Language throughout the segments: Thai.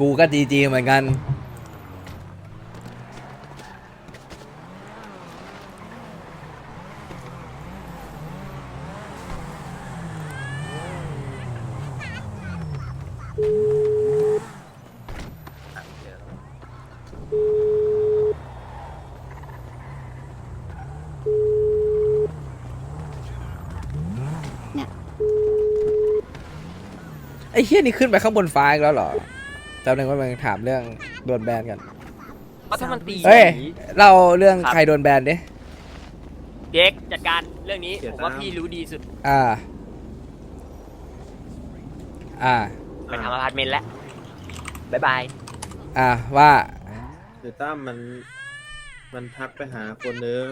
กูก็จีจีเหมือนกัน ไอ้เฮี้ยนี่ขึ้นไปข้างบนฟ้าอีกแล้วเหรอเจ้าหนึ่งว่ามันถามเรื่องโดนแบนกันเพราะถ้ามันตีเฮ้ยหนีเราเรื่องครับใครโดนแบนดิเด็กจัดการเรื่องนี้เสียผมว่าตังค์พี่รู้ดีสุดอ่า อ่า ไปทำอพาร์ตเมนต์แล้วบายบายอ่าว่าคือตั้มมัน มันทักไปหาคนนึง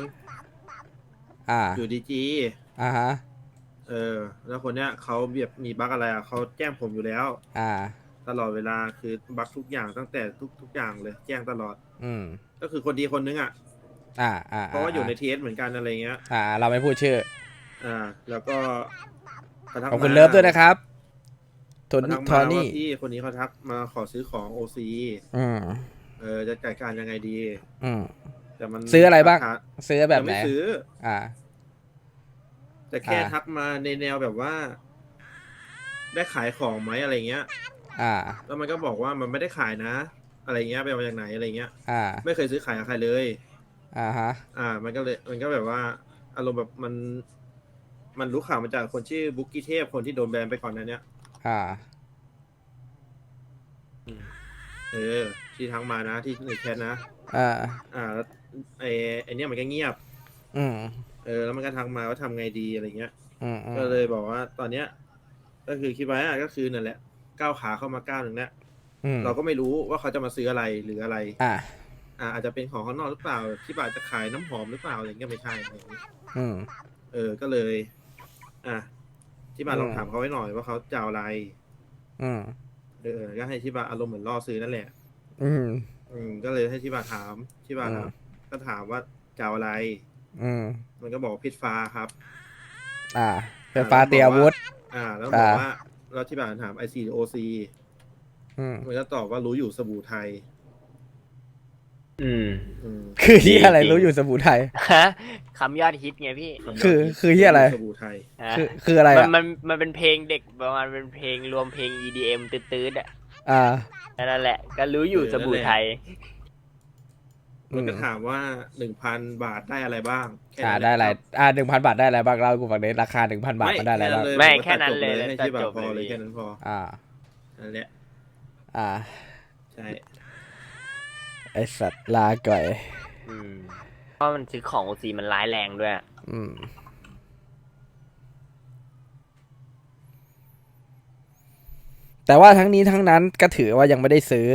อ่าอยู่ดีจีอ่าฮะเออ แล้วคนเนี้ยเขาแบบมีบั๊กอะไรอะเขาแจ้งผมอยู่แล้ว อ่า ตลอดเวลาคือบั๊กทุกอย่างตั้งแต่ทุกทุกอย่างเลย แจ้งตลอด อืม ก็คือคนดีคนนึงอะอ่าอ่าเพราะว่าอยู่ในทีเอสเหมือนกันอะไรเงี้ย อ่า เราไม่พูดชื่อ อ่า แล้วก็เขาทักขอบคุณมาเลิฟด้วยนะครับโทเขานี่ทักทมาอว่านี่พี่คนนี้เขาทักมาขอซื้อของโอซีอืมเออจะจัดการยังไงดี อืมแต่มันซื้ออะไรบ้างคซื้อแบบยังไหนไม่ซื้อ อ่า แต่แค่อ่าทักมาในแนวแบบว่า ได้ขายของไหมอะไรเงี้ย อ่า แล้วมันก็บอกว่ามันไม่ได้ขายนะ อะไรเงี้ยไปเอามาจากไหนอะไรเงี้ย อ่า ไม่เคยซื้อขายกับใครเลย อ่าฮะ อ่า มันก็เลย มันก็แบบว่า อารมณ์แบบมัน มันรู้ข่าวมาจากคนชื่อบุ๊กกี้เทพคนที่โดนแบนไปก่อนหนั้นเนี้ย อ่า เออ ที่ทั้งมานะที่ในแชทนะ อ่า อ่าแล้วไอ้ไอ้เนี้ยมันก็เงียบ อืม เออ แล้วมันก็ทักมาว่าทำไงดีอะไรเงี้ย อืมอืมก็เลยบอกว่าตอนเนี้ย ก็คือคิดไว้อะก็คือนั่นแหละ ก้าวขาเข้ามาก้าวหนึ่งแล้วอืมเราก็ไม่รู้ว่าเขาจะมาซื้ออะไรหรืออะไร อ่า อ่าอาจจะเป็นของข้างนอกหรือเปล่า ที่บาทจะขายน้ำหอมหรือเปล่าอะไรเงี้ยไม่ใช่อะไรอย่างงี้อืม เออก็เลย อะที่บาทอืม ลองถามเขาไว้หน่อยว่าเขาจะเอาอะไร อืมเออก็ให้ที่บาทอารมณ์เหมือนล่อซื้อนั่นแหละ อืม อืมก็เลยให้ที่บาทถามที่บาทอืม ก็ถามว่าจะเอาอะไร อืมมันก็บอกว่าพิษฟ้าครับ อ่าไฟฟ้าเตรียมอาวุธ อ่า แล้วบอกอ่าว่า แล้วที่บาทถาม ICOC อืมมันก็ตอบว่ารู้อยู่สบู่ไทย อืมอืมคือที่อะไรจริงรู้อยู่สมุไทย ฮะคำยอดฮิตไงพี่ คือคือเหี้ยอะไร สบู่ไทยฮะคือคืออะไรมันอะมันมันเป็นเพลงเด็กประมาณเป็นเพลงรวมเพลง EDM ตืดๆอะอ่า นั่นแหละ ก็รู้อยู่เออสบู่นั่นแหละไทย มันก็อืมถามว่าหนึ่งพันบาทได้อะไรบ้างแค่อ่านั้นได้อะไรคบอ่าหนึ่งพันบาทได้อะไรบ้างเล่าให้กูฟังดิราคาหนึ่งพันบาทมันได้อะไรบ้างไม่ผแค่นั้นเลยตัดจบให้ตัดที่บาทจบพอเลเลยยแค่นั้นพออ่านั่นแหละอ่าใช่ไอสัตว์ลาก่อย อืมเพราะมันซื้อของโอซีมันร้ายแรงด้วย อืมแต่ว่าทั้งนี้ทั้งนั้นก็ถือว่ายังไม่ได้ซื้อ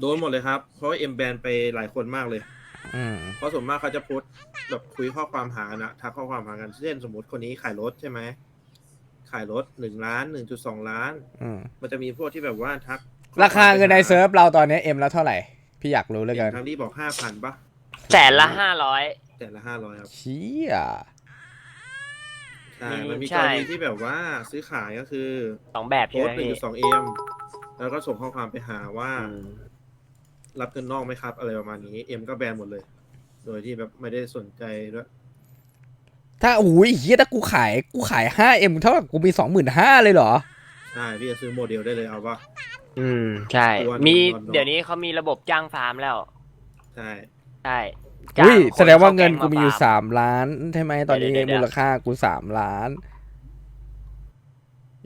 โดนหมดเลยครับ เพราะว่าเอ็มแบนไปหลายคนมากเลย อืม เพราะส่วนมากเขาจะโพสต์แบบคุยข้อความหานะทักข้อความหากันเช่นสมมติคนนี้ขายรถใช่ไหมขายรถหนึ่งล้านหนึ่งจุดสองล้าน อืม มันจะมีพวกที่แบบว่าทักราคาเงินในเซิร์ฟเราตอนนี้เอ็มแล้วเท่าไหร่ พี่อยากรู้เหลยกันทางที่บอกห้าพันปะแสนละห้าร้อย แต่ละห้าร้อยครับเชี่ยใช่มีมันมีใช่กรณีที่แบบว่าซื้อขายก็คือสองแบบโพใช่สไหมต์หนึ่งพี่ จุดสองเอ็มแล้วก็ส่งข้อความไปหาว่า อืม รับเงินนอกไหมครับ อะไรประมาณนี้เอ็มก็แบนหมดเลย โดยที่แบบไม่ได้สนใจด้วยถ้าโอ้ยเฮียถ้ากูขายกูขายห้าเอ็มเท่ากับกูมีสองหมื่นห้าเลยเหรอ ใช่พี่จะซื้อโมเดลได้เลยเอาปะ อืม ใช่ ตัวมีนอนๆเดี๋ยวนี้เขามีระบบจ้างฟาร์มแล้ว ใช่ใช่จ้างอุ้ยคนแสดงว่าเงินข้กูมีอยู่แก๊งสามล้านใช่ไหมตอนนี้เดี๋ยวๆๆมูลค่ากูสามล้าน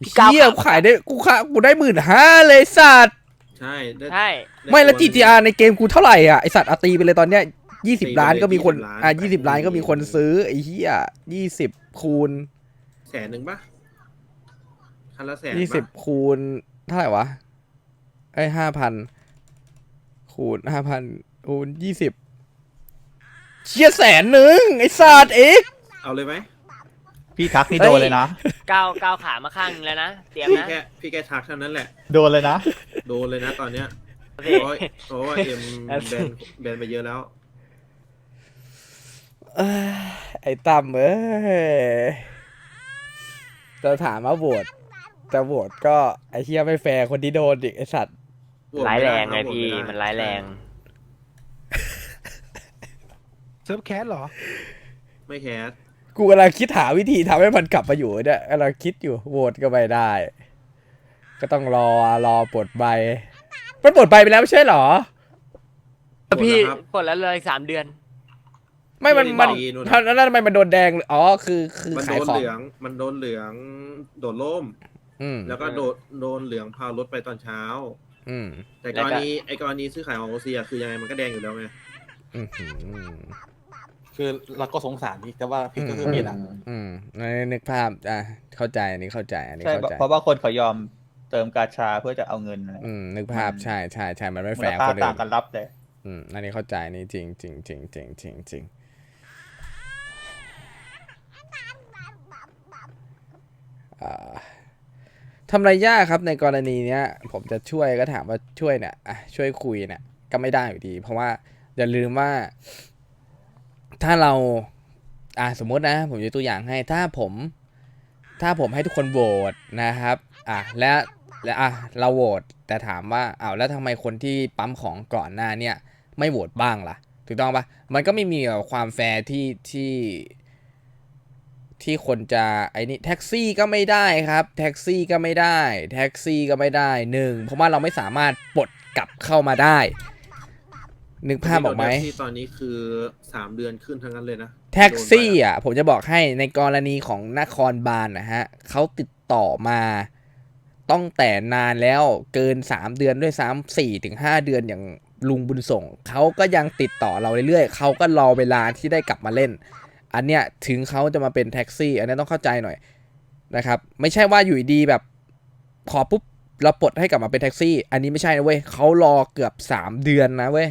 พี่ก้าวเฮียขากูขายได้กูขายกูได้หมื่นห้าเลยสัตว์ ใช่ได้ใช่ ด้ไม่แล้ว ตัวหนึ่ง GTR ในเกมกูเท่าไหร่อะไอสัตว์อาตีไปเลยตอนเนี้ยยี่สิบตีไปเลยล้านก็มีคน20ล้านอะยี่สิบล้านก็มีคนอืม ซื้อไอ้เหี้ยยี่สิบคูณแสนหนึ่งปะคันละแสนยี่สิบปะคูณเท่าไหร่วะไอ้ห้าพันคูณห้าพันคูณยี่สิบเชี่ยแสนหนึ่งไอ้สัตว์เอ็กเอาเลยไหม พี่ทักนี่โดนเลยนะ ก้าวก้าวขามาข้างนึงแล้วนะ เตรียมพี่นะแค่พี่แค่ทักเท่านั้นแหละ โดนเลยนะ โดนเลยนะตอนเนี้ยโอเพเคราะว่าเพราะว่าเอ็มแบนแบนไปเยอะแล้ว เอ้ยไอ้ตั้มเอ้ยจะถามว่าโหวตแต่โหวตก็ไอ้เฮียไม่แฟร์คนที่โดนดิไอสัตว์โหวตร้ายม่แรด้งไงคบพี่โหวตมันร้ายแรง เซิร์ฟแคสเหรอ ไม่แคส กูกำลังคิดหาวิธีทำให้มันกลับมาอยู่เนี่ยกำลังคิดอยู่โหวตก็ไม่ได้ ก็ต้องรอรอปลดใบมันปลดใบไปแล้วไม่ใช่เหรอ พี่โหวตนะครับกดแล้วเลยสามเดือนไม่มันมันไม่ได้บอกนู่นท่านั้นทำไมมันโดนแดงเลยอ๋อคือคือมันขาโดยนของเหลือง มันโดนเหลืองโดดล่ม อืมแล้วก็โดดโดนเหลืองพารถไปตอนเช้า อืมแต่กรณีไอ้กรณีซื้อขายของโอเซียคือยังไงมันก็แดงอยู่แล้วไง อืมอืม คือเราก็สงสารพี่แต่ว่าพี่ก็คือผิดอะอืมในนึกภาพอะเข้าใจอันนี้เข้าใจอันนี้ใช่เข้าใจเพราะว่าคนเขายอมเติมกาชาเพื่อจะเอาเงินอะไรอืมนึกภาพใช่ใช่ใช่มันไม่มูแฟลร์ค่าคนอื่ต่างนกันรับเลยอืมอันนี้เข้าใจอันนี่จริงจริงจริงจริงจริงจริงอ่าทำอะไรยากครับในกรณีเนี้ย ผมจะช่วยก็ถามว่าช่วยเนี่ยอะช่วยคุยเนี่ยก็ไม่ได้อยู่ดี เพราะว่าอย่าลืมว่า ถ้าเราอะสมมตินะ ผมยกตัวอย่างให้ถ้าผม ถ้าผมให้ทุกคนโหวตนะครับอะและและอะเราโหวตแต่ถามว่าอ้าวแล้วทำไมคนที่ปั๊มของก่อนหน้าเนี่ยไม่โหวตบ้างล่ะ ถูกต้องปะมันก็ไม่มีความแฟร์ที่ที่ที่คนจะไอ้นี่แท็กซี่ก็ไม่ได้ครับแท็กซี่ก็ไม่ได้ แท็กซี่ก็ไม่ได้หนึ่งเพราะว่าเราไม่สามารถปลดกลับเข้ามาได้ นึกภาพออกไหม ที่ตอนนี้คือสามเดือนขึ้นทั้งนั้นเลยนะ แท็กซี่อะ ผมจะบอกให้ในกรณีของนครบาลนะฮะเขาติดต่อมาต้องแต่นานแล้วเกิน 3 เดือนด้วยซ้ำสี่ถึงห้าเดือนอย่างลุงบุญส่ง เขาก็ยังติดต่อเราเรื่อยๆเขาก็รอเวลาที่ได้กลับมาเล่น อันเนี้ยถึงเขาจะมาเป็นแท็กซี่ อันนี้ต้องเข้าใจหน่อยนะครับ ไม่ใช่ว่าอยู่ดีๆแบบขอปุ๊บเราปลดให้กลับมาเป็นแท็กซี่ อันนี้ไม่ใช่นะเว้ยเขารอเกือบ 3 เดือนนะเว้ย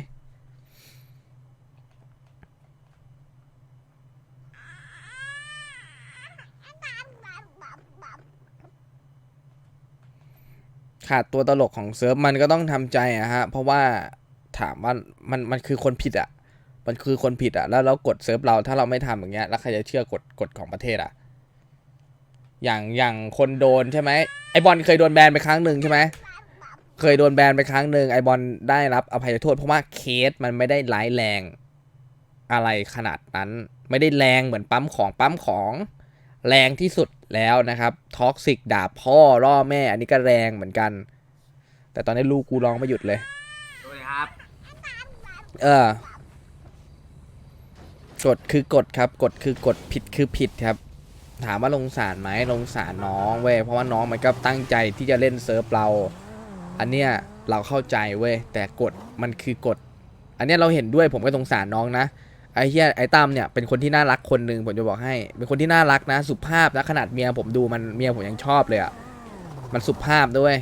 ขาดตัวตลกของเซิร์ฟมันก็ต้องทำใจอะฮะ เพราะว่าถามว่ามันมันคือคนผิดอะมันคือคนผิดอะแล้วเรากดเซิร์ฟเราถ้าเราไม่ทำอย่างเงี้ย แล้วใครจะเชื่อกฎกฎของประเทศอะอย่างอย่างคนโดนใช่ไหมไอบอลเคยโดนแบนไปครั้งหนึ่งใช่ไหมเคยโดนแบนไปครั้งหนึ่งไอบอลได้รับอภัยโทษเพราะว่าเคสมันไม่ได้ร้ายแรงอะไรขนาดนั้น ไม่ได้แรงเหมือนปั๊มของปั๊มของ แรงที่สุดแล้วนะครับท็อกซิกด่าพ่อล่อแม่ อันนี้ก็แรงเหมือนกัน แต่ตอนนี้ลูกกูร้องไม่หยุดเลยครับ เออกฎคือกฎครับกฎคือกฎผิดคือผิดครับ ถามว่าลงสารไหมลงสารน้องเว้ยเพราะว่าน้องมันก็ตั้งใจที่จะเล่นเซิร์ฟเรา อันเนี้ยเราเข้าใจเว้ยแต่กฎมันคือกฎอันเนี้ยเราเห็นด้วยผมก็สงสารน้องนะ ไอ้เฮียไอ้ตั้มเนี่ยเป็นคนที่น่ารักคนหนึ่งผมจะบอกให้ เป็นคนที่น่ารักนะ สุภาพนะขนาดเมียผมดูมันเมียผมยังชอบเลยอะ่ะมันสุภาพด้วย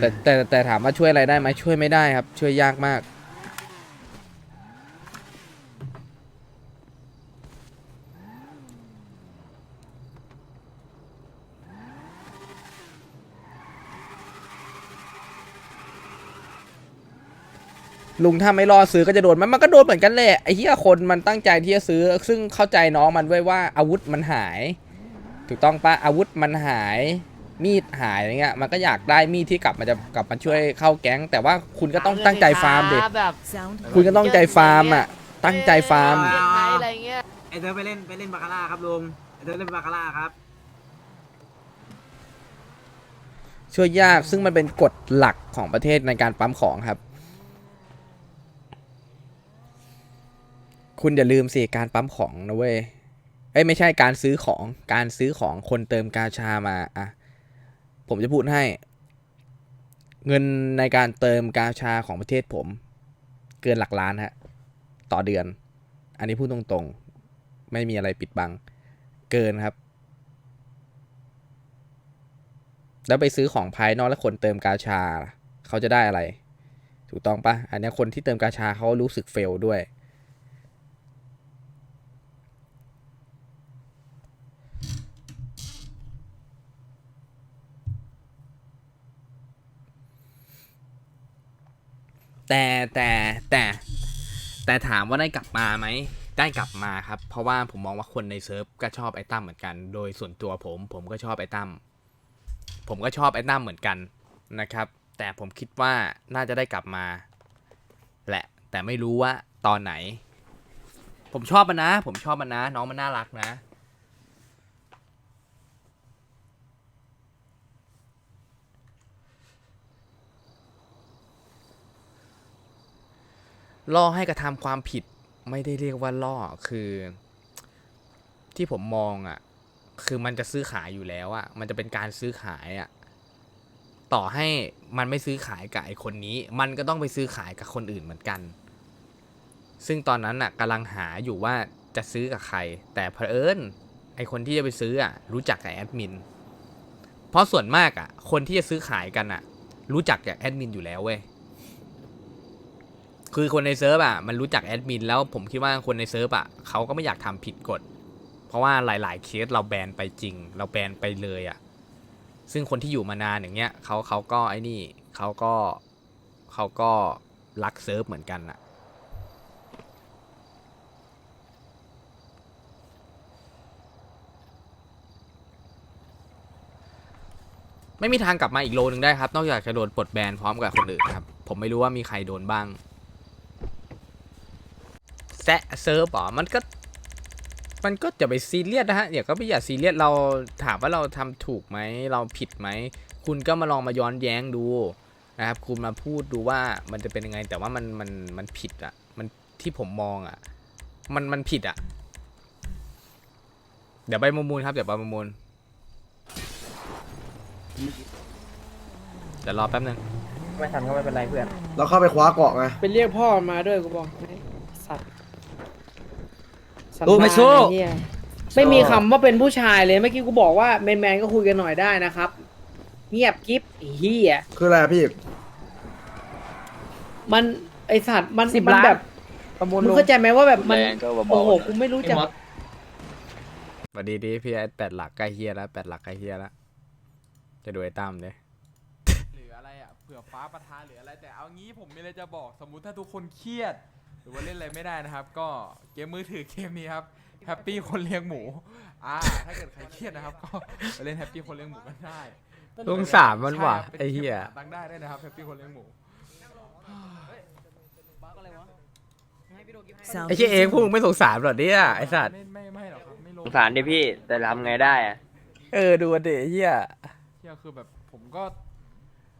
แต่แต่แต่ถามว่าช่วยอะไรได้ไหมช่วยไม่ได้ครับ ช่วยยากมาก ลุงถ้าไม่รอซื้อก็จะโดนมันมันก็โดนเหมือนกันแหละไอ้เหี้ยคนมันตั้งใจที่จะซื้อ ซึ่งเข้าใจน้องมันไว้ว่าอาวุธมันหาย ถูกต้องปะอาวุธมันหาย มีดหายอะไรเงี้ยมันก็อยากได้มีดที่กลับมาจะกลับมาช่วยเข้าแก๊ง แต่ว่าคุณก็ต้องตั้งใจฟาร์มดิแบบคุณก็ต้องใจฟาร์มอะตั้งใจฟาร์มเล่นไงอะไรเงี้ย ไอเธอไปเล่นไปเล่นบาคาร่าครับลุงไอเธอเล่นบาคาร่าครับ ช่วยยากซึ่งมันเป็นกฎหลักของประเทศในการปั๊มของครับ คุณอย่าลืมสิการปั๊มของนะเว้ยเอ้ยไม่ใช่การซื้อของการซื้อของคนเติมกาชามาอะผมจะพูดให้ เงินในการเติมกาชาของประเทศผม เกินหลักล้านฮะต่อเดือน อันนี้พูดตรงๆ ไม่มีอะไรปิดบัง เกินครับ แล้วไปซื้อของภายนอกแล้วคนเติมกาชา เขาจะได้อะไร ถูกต้องปะอันนี้คนที่เติมกาชาเขารู้สึกเฟลด้วย แต่แต่แต่แต่ถามว่าได้กลับมาไหมได้กลับมาครับ เพราะว่าผมมองว่าคนในเซิร์ฟก็ชอบไอ้ตั้มเหมือนกัน โดยส่วนตัวผม ผมก็ชอบไอ้ตั้มผมก็ชอบไอ้ตั้มเหมือนกันนะครับ แต่ผมคิดว่าน่าจะได้กลับมาแหละแต่ไม่รู้ว่าตอนไหน ผมชอบมันนะ ผมชอบมันนะ น้องมันน่ารักนะ ล่อให้กระทำความผิดไม่ได้เรียกว่าล่อคือ ที่ผมมองอะ่ะ คือมันจะซื้อขายอยู่แล้วอะ่ะ มันจะเป็นการซื้อขายอะ่ะต่อให้มันไม่ซื้อขายกับไอคนนี้ มันก็ต้องไปซื้อขายกับคนอื่นเหมือนกัน ซึ่งตอนนั้นอะกำลังหาอยู่ว่าจะซื้อกับใคร แต่เผอิญไอคนที่จะไปซื้ออะรู้จักกับแอดมิน เพราะส่วนมากอะคนที่จะซื้อขายกันอะ รู้จักจากแอดมินอยู่แล้วเว้ย คือคนในเซิร์ฟอะมันรู้จักแอดมินแล้วผมคิดว่าคนในเซิร์ฟอะเขาก็ไม่อยากทำผิดกฎ เพราะว่าหลาย ๆ เคสเราแบนไปจริง เราแบนไปเลยอะซึ่งคนที่อยู่มานานอย่างเงี้ยเขาเขาก็ไอ้นี่เขาก็เขาก็รักเซิร์ฟเหมือนกันอะไม่มีทางกลับมาอีกโลนึงได้ครับ นอกจากจะโดนปลดแบนพร้อมกับคนอื่นครับ ผมไม่รู้ว่ามีใครโดนบ้าง แซะเซิร์ฟเหรอมันก็ มันก็จะไปซีเรียสนะฮะอย่าก็ไม่อย่าซีเรียสเราถามว่าเราทำถูกไหมเราผิดไหมคุณก็มาลองมาย้อนแย้งดูนะครับคุณมาพูดดูว่ามันจะเป็นยังไง แต่ว่ามันมันมันผิดอะ่ะมันที่ผมมองอะ่ะมันมันผิดอะ่ะเดี๋ยวไปประมูลครับเดี๋ยวไปประมูลเดี๋ยวรอแป๊บนึงไม่ทันก็ไม่เป็นไรเพื่อน เราเข้าไปคว้าเกาะไงไปเรียกพ่อมาด้วยกูบอกให้สัตว์ สันสู้ไม่สู้ดานอ้เหี้ยไม่มีคำว่าเป็นผู้ชายเลยเมื่อกี้กูบอกว่าแมนแมนๆก็คุยกันหน่อยได้นะครับ เงียบกิ๊บไอ้เฮียคืออะไรอะพี่มันไอสัตว์มันสิบมันล้าน แบบประมูลมึงลงเข้าใจไหมว่าแบบมันแรงก็เบาๆโอ้โหนะ กูไม่รู้จักสวัสดีดีพี่ไอ้แปดหลักใกล้เฮียแล้วแปดหลักใกล้เฮียแล้วจะดูไอ้ตั้มเลยหรืออะไรอะเผื่อฟ้าประทานหรืออะไรแต่เอางี้ผมมีอะไรจะบอกสมมุติถ้าทุกคนเครียด หรือว่าเล่นอะไรไม่ได้นะครับ ก็เกมมือถือเกมนี้ครับแฮปปี้คนเลี้ยงหมูอ่าถ้าเกิดใครเครียดนะครับ ก็ไปเล่นแฮปปี้คนเลี้ยงหมูกันได้สงสารมันว่ะใช่ป็นไอ้เหี้ยกมหาตังค์ได้ด้วยนะครับแฮปปี้คนเลี้ยงหมู ไอ้เชี่ยเองพวกมึงไม่สงสารหรอเนี่ยไอ้สัตว์ไม่ไม่ไม่หรอกครับไม่ลสงงสารดิพี่แต่ทำไงได้อะเออดูดิไอ้เฮียเฮียคือแบบผมก็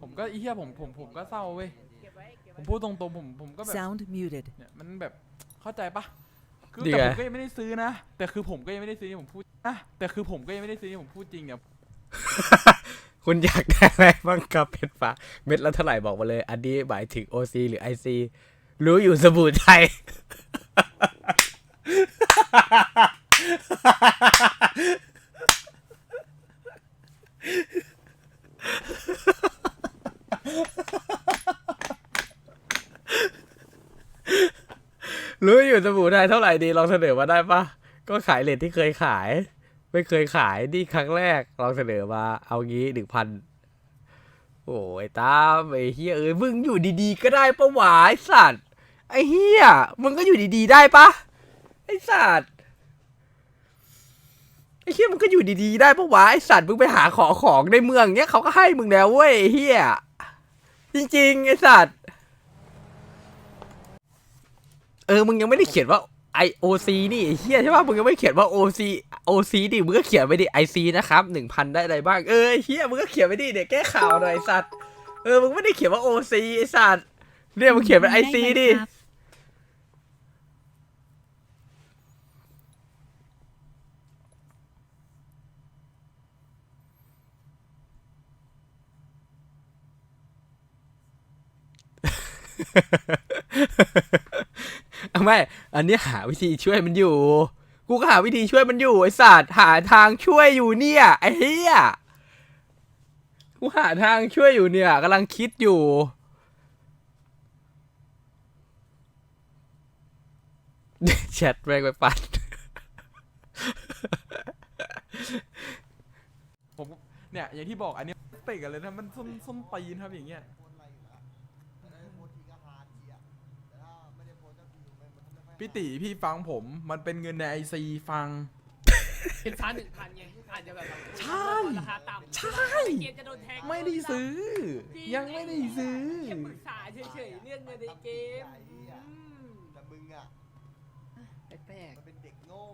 ผมก็ไอ้เฮียผมผมผมก็เศร้าเว้ย ผมพูดตรงๆผมผมก็แบบ Sound muted. เนี่ยมันแบบเข้าใจปะคือดีแต่ไง ผมก็ยังไม่ได้ซื้อนะ แต่คือผมก็ยังไม่ได้ซื้อที่ผมพูดนะแต่คือผมก็ยังไม่ได้ซื้อที่ผมพูดจริงเนี่ยคุณอยากได้อะไรบ้างครับเพชรฟ้าเม็ดละเท่าไหร่บอกมาเลย อันนี้หมายถึง OC หรือ IC รู้อยู่สบู่ไทย รู้อยู่สบู่ไทยเท่าไหร่ดีลองเสนอมาได้ปะก็ขายเลทที่เคยขาย ไม่เคยขายนี่ครั้งแรกลองเสนอมา เอางี้หนึ่งพันโอ้ยตามไอ้เฮียเอ้ยมึงอยู่ดีๆ ก็ได้ปะหวาไอสัตว์ไอ้เฮียมึงก็อยู่ดีๆได้ปะไอ้สัตว์ไอ้เฮียมึงก็อยู่ดีๆได้ปะหวาไอ้สัตว์มึงไปหาขอของในเมืองเนี้ยเขาก็ให้มึงแล้วเว้ยไอ้เฮียจริงๆไอ้สัตว์ เออ มึงยังไม่ได้เขียนว่า I O C นี่ไอ้เฮียใช่ป่ะ มึงยังไม่เขียนว่า O C O C ดิ มึงก็เขียนไปดิ I C นะครับหนึ่งพันได้อะไรบ้าง เออไอ้เฮียมึงก็ขียนไปดิ เดี๋ยวแก้ข่าวหน่อยไอ้สัตว์ เออ มึงไม่ได้เขียนว่า O C ไอ้สัตว์เนี่ยมึงเขียนเป็น I C ดิ เอาไม่อันนี้หาวิธีช่วยมันอยู่ กูก็หาวิธีช่วยมันอยู่ไอสัตว์หาทางช่วยอยู่เนี่ยไอ้เฮียกูหาทางช่วยอยู่เนี่ยกำลังคิดอยู่แชทแม่งไปปัดผมเนี่ยอย่างที่บอกอันนี้เตะกันเลยนะมันส้นส้นตีนครับอย่างเงี้ย พี่ตีพี่ฟังผม มันเป็นเงินในไอซีฟัง เป็นฟ้าหนึ่งพันไงอาจจะแบบใช่ราคาต่ำใช่ เกมจะโดนแทงไม่ได้ซื้อ ยังไม่ได้ซื้อ แค่ปรึกษาเฉยๆเรื่องเงินในเกมอืมแต่มึงอะแปลกๆ มันเป็นเด็กโง่